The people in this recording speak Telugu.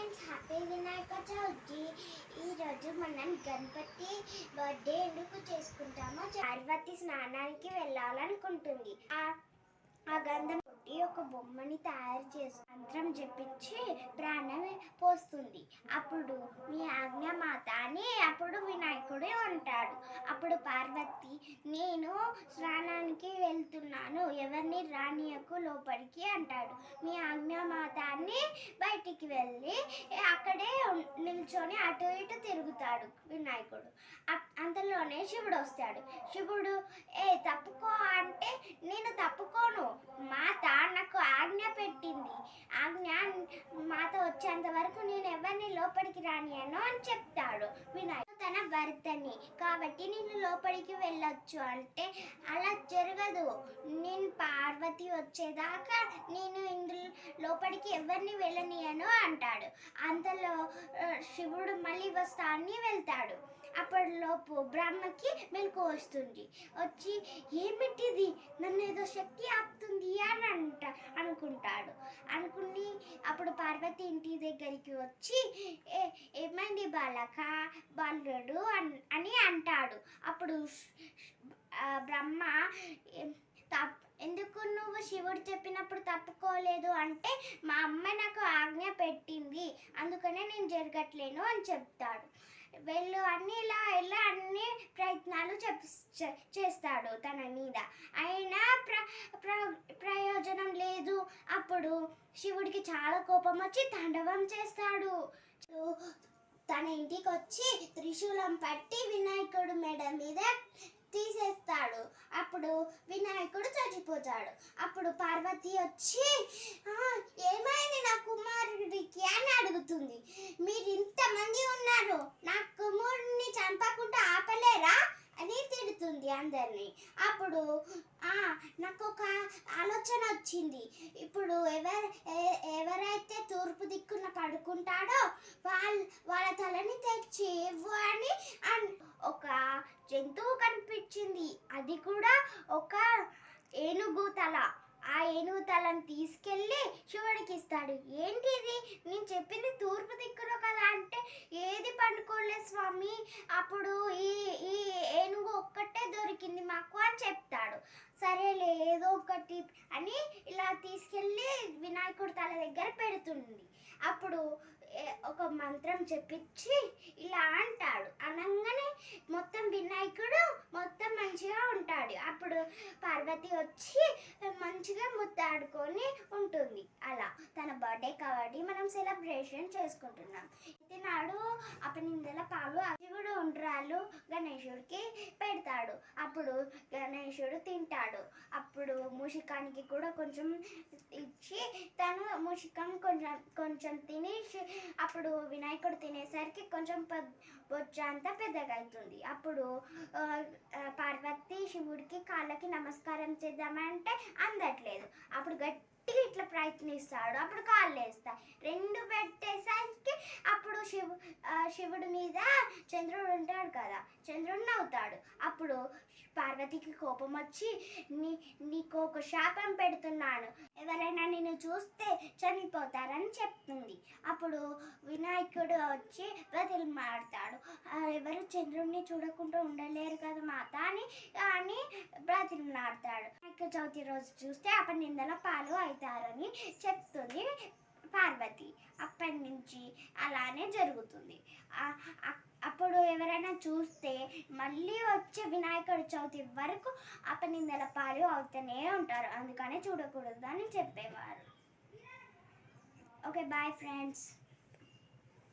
Friends happy Vinayaka Chavithi. ఈరోజు మనం గణపతి బర్త్డే ఎందుకు చేసుకుంటామో పార్వతి స్నానానికి వెళ్ళాలనుకుంటుంది. ఆ ఆ గంధం కొట్టి ఒక బొమ్మని తయారు చేసి మంత్రం చెప్పించి ప్రాణం పోస్తుంది. అప్పుడు మీ ఆజ్ఞ మాత అని అప్పుడు వినాయకుడే ఉంటాడు. అప్పుడు పార్వతి నేను స్నానానికి వెళ్తున్నాను. ఎవరిని రానియకు లోపలికి అంటాడు. మీ ఆజ్ఞ మాత అని దగ్గరికి వెళ్ళి అక్కడే నిల్చొని అటు ఇటు తిరుగుతాడు వినాయకుడు. అంతలోనే శివుడు వస్తాడు. శివుడు ఏ తప్పుకో అంటే నేను తప్పుకోను. మాత నాకు ఆజ్ఞ పెట్టింది. ఆజ్ఞ మాత వచ్చేంత వరకు నేను ఎవరిని లోపలికి రానియను అని చెప్తాడు వినాయకుడు తన భర్తని. కాబట్టి నేను లోపలికి వెళ్ళొచ్చు అంటే పార్వతి వచ్చేదాకా నేను ఇందులో లోపలికి ఎవరిని వెళ్ళనియను అంటాడు. అంతలో శివుడు మళ్ళీ వస్తా అని వెళ్తాడు. అప్పటిలోపు బ్రహ్మకి మెలకు వస్తుంది. వచ్చి ఏమిటిది? నన్ను ఏదో శక్తి ఆపుతుంది అని అంట అనుకుంటాడు. అనుకుని అప్పుడు పార్వతి ఇంటి దగ్గరికి వచ్చి "ఏ ఏమైంది బాలక? బాలుడు అని అంటాడు. అప్పుడు బ్రహ్మ ఎందుకు నువ్వు శివుడు చెప్పినప్పుడు తప్పుకోలేదు అంటే మా అమ్మ నాకు ఆజ్ఞ పెట్టింది. అందుకనే నేను జరగట్లేను అని చెప్తాడు. వెళ్ళు అన్ని ఇలా ఇలా అన్ని ప్రయత్నాలు చెప్ చే- చేస్తాడు తన మీద. అయినా ప్ర ప్ర ప్రయోజనం లేదు. అప్పుడు శివుడికి చాలా కోపం వచ్చి తాండవం చేస్తాడు. తన ఇంటికి వచ్చి త్రిశూలం పట్టి వినాయక మెడ మీద తీసేస్తాడు అప్పుడు వినాయకుడు వెళ్ళిపోతాడు అప్పుడు పార్వతి వచ్చి ఏమైంది నా కుమారుడికి? అని అడుగుతుంది. మీరు ఇంతమంది ఉన్నారు నా కుమారుడిని చంపకుండా ఆపలేరా? అని తిడుతుంది అందరినీ. అప్పుడు నాకు ఒక ఆలోచన వచ్చింది. ఇప్పుడు ఎవరు ఎవరైతే తూర్పు దిక్కున పడుకుంటాడో వాళ్ళ వాళ్ళ తలని తెచ్చి ఇవ్వు అని ఒక జంతువు కనిపించింది. అది కూడా ఒక ఏనుగు తల ఆ ఏనుగు తలను తీసుకెళ్ళి శివుడికి ఇస్తాడు. ఏంటిది? నేను చెప్పింది తూర్పు దిక్కులో కదా అంటే ఏది పండుకోలేదు స్వామి? అప్పుడు ఈ ఈ ఏనుగు ఒక్కటే దొరికింది మాకు అని చెప్తాడు. సరేలే ఏదో ఒకటి అని ఇలా తీసుకెళ్ళి వినాయకుడి తల దగ్గర పెడుతుంది. అప్పుడు ఒక మంత్రం చెప్పించి ఇలా అంటాడు. అనగానే మొత్తం వినాయకుడు మొత్తం మంచిగా ఉంటాడు. అప్పుడు పార్వతి వచ్చి మంచిగా ముద్దాడుకొని ఉంటుంది. అలా తన బర్త్డే కాబట్టి మనం సెలబ్రేషన్ చేసుకుంటున్నాం. ఇది నాడు అపనిందల పాలు ఉండ్రాలు గణేశుడికి పెడతాడు. అప్పుడు గణేశుడు తింటాడు. అప్పుడు ముషికానికి కూడా కొంచెం ఇచ్చి తను మూషికం కొంచెం కొంచెం తిని అప్పుడు వినాయకుడు తినేసరికి కొంచెం పెద్ద బొచ్చ అంతా పెద్దగా అవుతుంది అప్పుడు పార్వతి శివుడికి కాళ్ళకి నమస్కారం చేద్దామంటే అందట్లేదు. అప్పుడు గట్టిగా ఇట్లా ప్రయత్నిస్తాడు. అప్పుడు కాళ్ళు వేస్తాయి రెండు పెట్టేసరికి అప్పుడు శివు శివుడి మీద చంద్రుడు ఉంటాడు కదా. చంద్రుడు నవ్వుతాడు. అప్పుడు పార్వతికి కోపం వచ్చి నీ నీకు ఒక శాపం పెడుతున్నాను. ఎవరైనా నిన్ను చూస్తే చనిపోతారని చెప్తుంది. అప్పుడు వినాయకుడు వచ్చి బదిలి మాడతాడు ఎవరు చంద్రుడిని చూడకుండా ఉండలేరు కదా మాత అని అని బ్రతిమలాడతాడు వినాయక చవితి రోజు చూస్తే అప్పటి నిందల పాలు అవుతారని చెప్తుంది. పార్వతి అప్పటి నుంచి అలానే జరుగుతుంది. అప్పుడు ఎవరైనా చూస్తే మళ్ళీ వచ్చే వినాయకుడి చవితి వరకు అపనిందల పాలు అవుతూనే ఉంటారు. అందుకనే చూడకూడదు అని చెప్పేవారు. Okay bye friends.